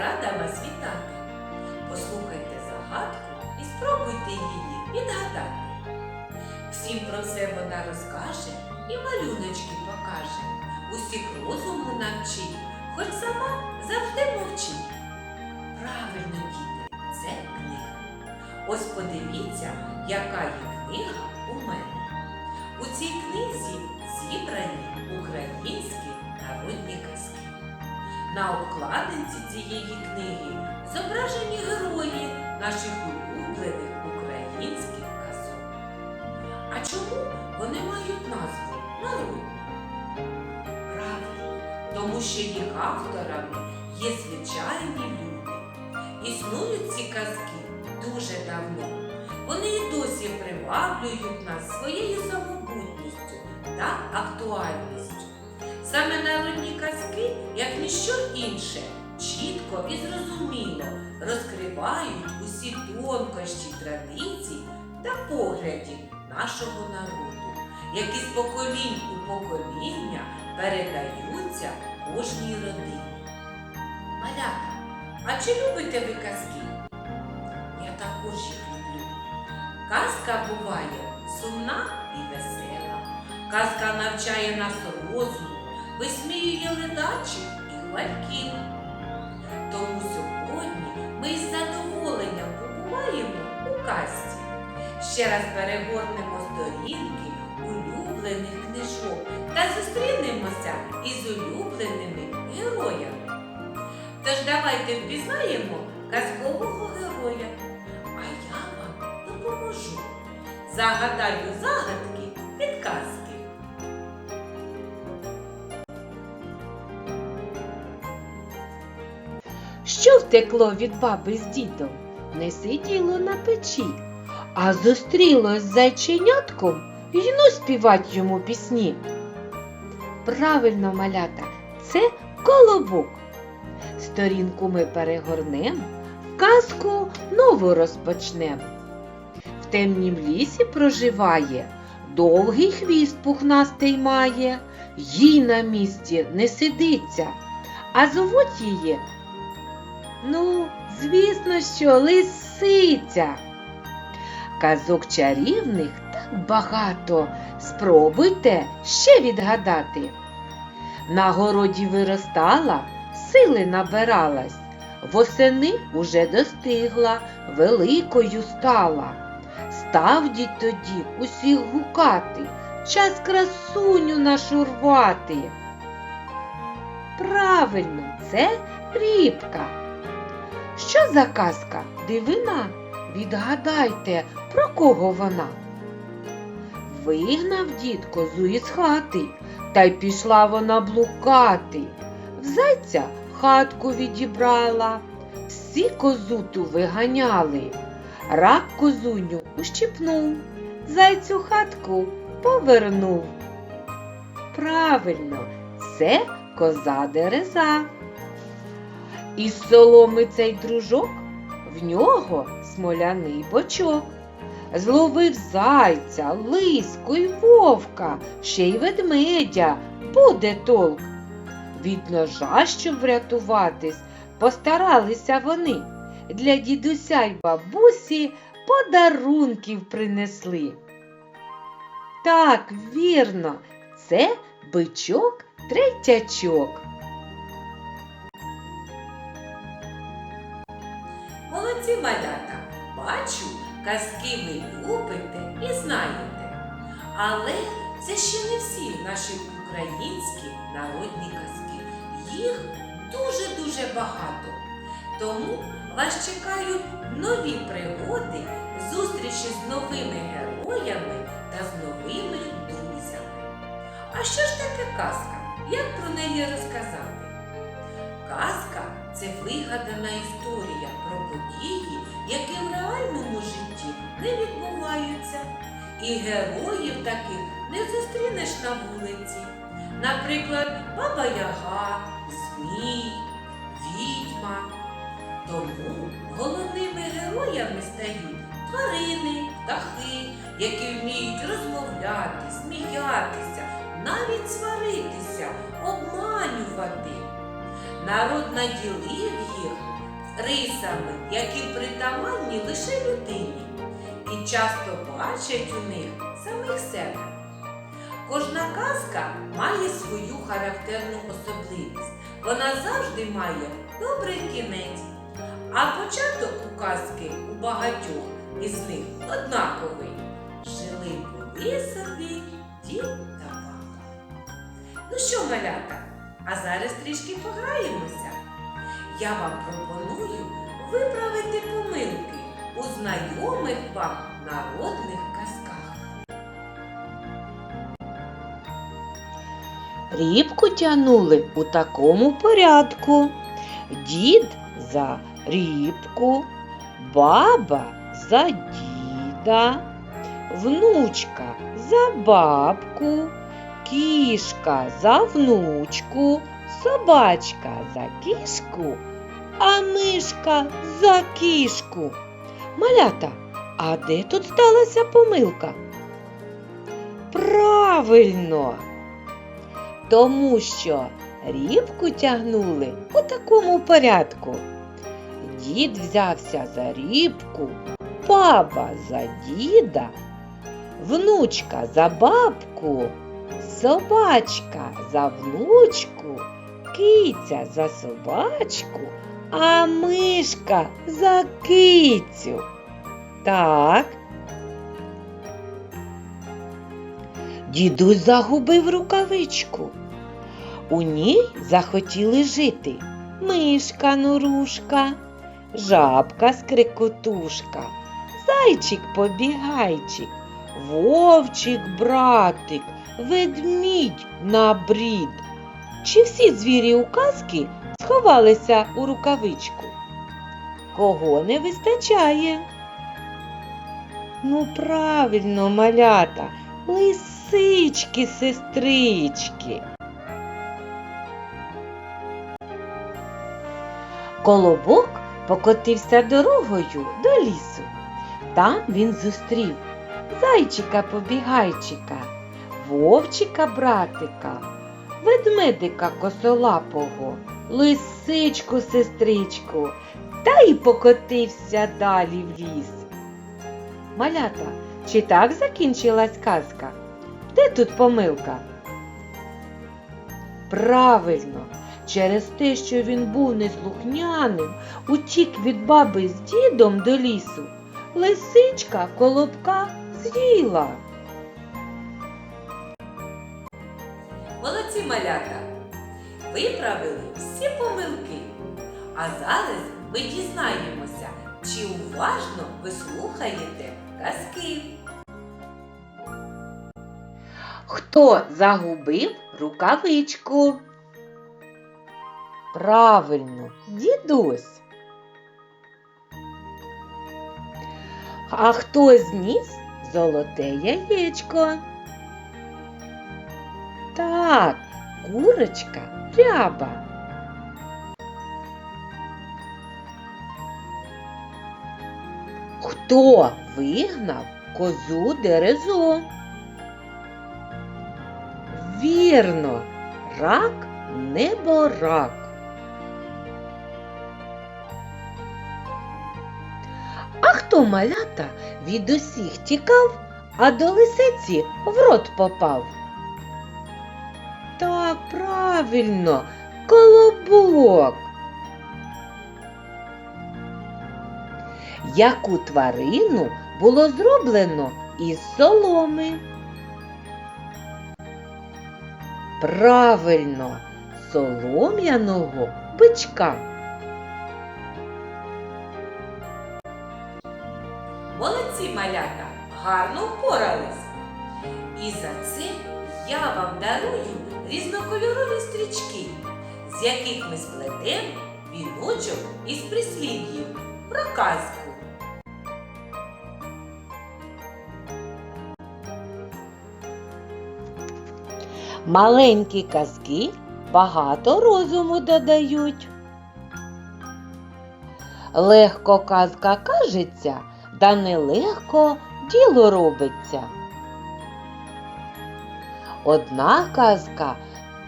рада вас вітати. Послухайте загадку і спробуйте її відгадати. Всім про все вона розкаже і малюночки покаже. Усіх розуму навчить, хоч сама завжди мовчить. Правильно, діти, це книга. Ось подивіться, яка є книга у мене. У цій книзі зібрані українські народні казки. На обкладинці цієї книги зображені герої наших улюблених українських казок. А чому вони мають назву народні? Правильно, тому що їх авторами є звичайні люди. Існують ці казки дуже давно. Вони і досі приваблюють нас своєю самобутністю та актуальністю. Саме народні казки, як ніщо інше, чітко і зрозуміло розкривають усі тонкощі традицій та поглядів нашого народу, які з поколінь у покоління передаються кожній родині. Малята, а чи любите ви казки? Я також їх люблю. Казка буває сумна і весела. Казка навчає нас розуму, висміює ледачих і хвальків. Тому сьогодні ми із задоволенням побуваємо у казці. Ще раз перегорнемо сторінки улюблених книжок та зустрінемося із улюбленими героями. Тож давайте впізнаємо казкового героя. А я вам допоможу. Загадаю загадки підказки. Що втекло від баби з дідом? Не сиділо на печі, а зустрілось зайченятком й ну співать йому пісні. Правильно, малята, це колобок. Сторінку ми перегорнем, казку нову розпочнем. В темнім лісі проживає, довгий хвіст пухнастий має, їй на місці не сидиться, а зовуть її Ну, звісно, що лисиця. Казок чарівних так багато. Спробуйте ще відгадати. На городі виростала, сили набиралась, восени уже достигла, великою стала. Став дід тоді усіх гукати, час красуню нашу рвати. Правильно, це рібка. Що за казка? Дивина? Відгадайте, про кого вона? Вигнав дід козу із хати, та й пішла вона блукати. В зайця хатку відібрала, всі козу ту виганяли. Рак козуню ущипнув, зайцю хатку повернув. Правильно, це коза дереза. Із соломи цей дружок, в нього смоляний бочок. Зловив зайця, лиску й вовка, ще й ведмедя, буде толк. Від ножа, щоб врятуватись, постаралися вони. Для дідуся й бабусі подарунків принесли. Так, вірно, це бичок третячок. Молодці малята, бачу, казки ви любите і знаєте. Але це ще не всі наші українські народні казки. Їх дуже-дуже багато. Тому вас чекають нові пригоди, зустрічі з новими героями та з новими друзями. А що ж таке казка? Як про неї розказати? Казка це вигадана історія про події, які в реальному житті не відбуваються. І героїв таких не зустрінеш на вулиці. Наприклад, Баба Яга, Змій, Відьма. Тому головними героями стають тварини, птахи, які вміють розмовляти, сміятися, навіть сваритися, обманювати. Народ наділив їх рисами, які притаманні лише людині, і часто бачать у них самих себе. Кожна казка має свою характерну особливість. Вона завжди має добрий кінець. А початок у казки у багатьох із них однаковий. Жили були собі дід та баба. Ну що, малята, а зараз трішки пограємося. Я вам пропоную виправити помилки у знайомих вам народних казках. Рібку тягнули у такому порядку. Дід за рібку, баба за діда, внучка за бабку, кішка за внучку, собачка за кішку, а мишка за кішку. Малята, а де тут сталася помилка? Правильно! Тому що рібку тягнули у такому порядку. Дід взявся за рібку, баба за діда, внучка за бабку, собачка за внучку, киця за собачку, а мишка за кицю. Так. Дідусь загубив рукавичку. У ній захотіли жити мишка норушка, жабка скрикотушка, зайчик побігайчик, вовчик братик, ведмідь набрід. Чи всі звірі у казки сховалися у рукавичку? Кого не вистачає? Ну, правильно, малята, лисички, сестрички. Колобок покотився дорогою до лісу. Там він зустрів зайчика побігайчика, вовчика братика, ведмедика косолапого, лисичку сестричку, та й покотився далі в ліс. Малята, чи так закінчилась казка? Де тут помилка? Правильно, через те, що він був неслухняним, утік від баби з дідом до лісу, лисичка колобка з'їла. Молодці малята! Виправили всі помилки. А зараз ми дізнаємося, чи уважно ви слухаєте казки. Хто загубив рукавичку? Правильно, дідусь. А хто зніс золоте яєчко? Так, курочка ряба. Хто вигнав козу дерезу? Вірно, рак неборак. А хто малята від усіх тікав, а до лисиці в рот попав? Правильно, колобок. Яку тварину було зроблено із соломи? Правильно, солом'яного бичка. Молодці малята, гарно впорались. І за це я вам дарую різнокольорові стрічки, з яких ми сплетемо віночок із прислів'їв про казку. Маленькі казки багато розуму додають. Легко казка кажеться, да нелегко діло робиться. Одна казка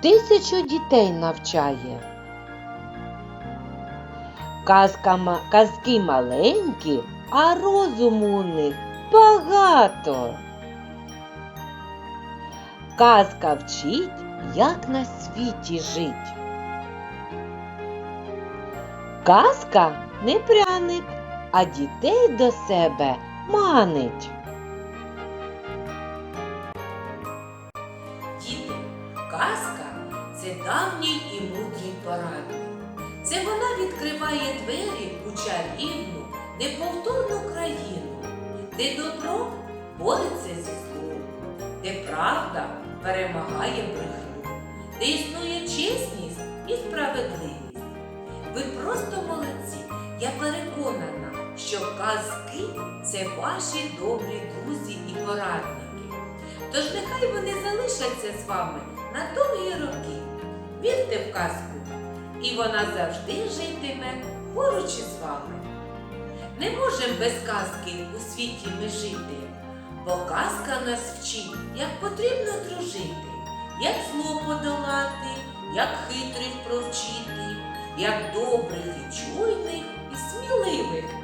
тисячу дітей навчає. Казка, казки маленькі, а розуму у них багато. Казка вчить, як на світі жить. Казка не пряник, а дітей до себе манить. Відкриває двері у чарівну, неповторну країну, де добро бореться зі злом, де правда перемагає брехню, де існує чесність і справедливість. Ви просто молодці. Я переконана, що казки це ваші добрі друзі і порадники. Тож нехай вони залишаться з вами на довгі роки. Вірте в казку, і вона завжди житиме поруч із вами. Не можемо без казки у світі ми жити, бо казка нас вчить, як потрібно дружити, як зло подолати, як хитрих провчити, як добрих і чуйних і сміливих.